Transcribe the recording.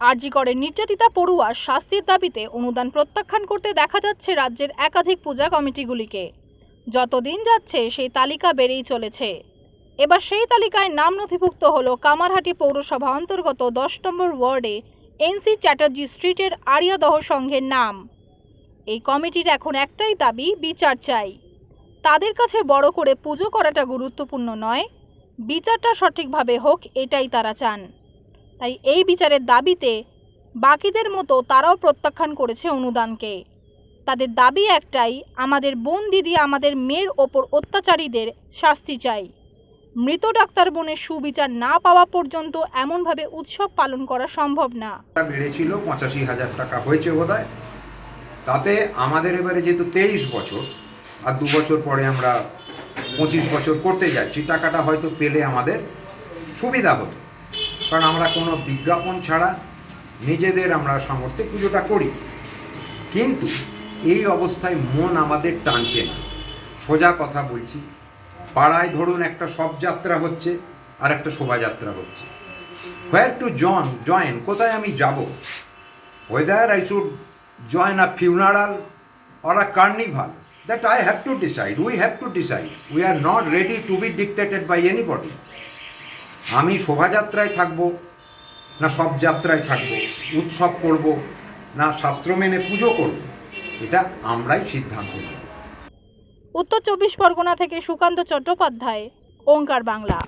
আরজিকরের নির্যাতিতা পড়ুয়া শাস্তির দাবিতে অনুদান প্রত্যাখ্যান করতে দেখা যাচ্ছে রাজ্যের একাধিক পূজা কমিটিগুলিকে। যতদিন যাচ্ছে, সেই তালিকা বেড়েই চলেছে। এবার সেই তালিকায় নাম নথিভুক্ত হল কামারহাটি পৌরসভা অন্তর্গত দশ নম্বর ওয়ার্ডে এনসি চ্যাটার্জি স্ট্রিটের আরিয়াদহ সংঘের নাম। এই কমিটির এখন একটাই দাবি, বিচার চাই। তাদের কাছে বড় করে পুজো করাটা গুরুত্বপূর্ণ নয়। বিচারটা সঠিকভাবে হোক, এটাই তারা চান। তাই এই বিচারের দাবিতে বাকিদের মতো তারাও প্রত্যাখ্যান করেছে অনুদানকে। তাদের দাবি একটাই, আমাদের বোন দিদি আমাদের মেয়ের ওপর অত্যাচারীদের শাস্তি চাই। মৃত ডাক্তার বোনের সুবিচার না পাওয়া পর্যন্ত এমনভাবে উৎসব পালন করা সম্ভব না। বেড়েছিল, পঁচাশি হাজার টাকা হয়েছে বোধ তাতে আমাদের এবারে যেহেতু তেইশ বছর, আর দু বছর পরে আমরা পঁচিশ বছর করতে যাচ্ছি, টাকাটা হয়তো পেলে আমাদের সুবিধা হতো। কারণ আমরা কোনো বিজ্ঞাপন ছাড়া নিজেদের আমরা সামর্থ্যে পুজোটা করি কিন্তু এই অবস্থায় মন আমাদের টানছে না সোজা কথা বলছি, পাড়ায় ধরুন একটা শবযাত্রা হচ্ছে আর একটা শোভাযাত্রা হচ্ছে হোয়ার টু জন জয়েন কোথায় আমি যাব whether I should join a funeral or a carnival, that I have to decide. We have to decide. We are not ready to be dictated by anybody. আমি শোভাযাত্রায় থাকব, না সব যাত্রায় থাকব, উৎসব করব, না শাস্ত্র মেনে পুজো করব, এটা আমরাই সিদ্ধান্ত নেব। উত্তর চব্বিশ পরগনা থেকে সুকান্ত চট্টোপাধ্যায়, ওঙ্কার বাংলা।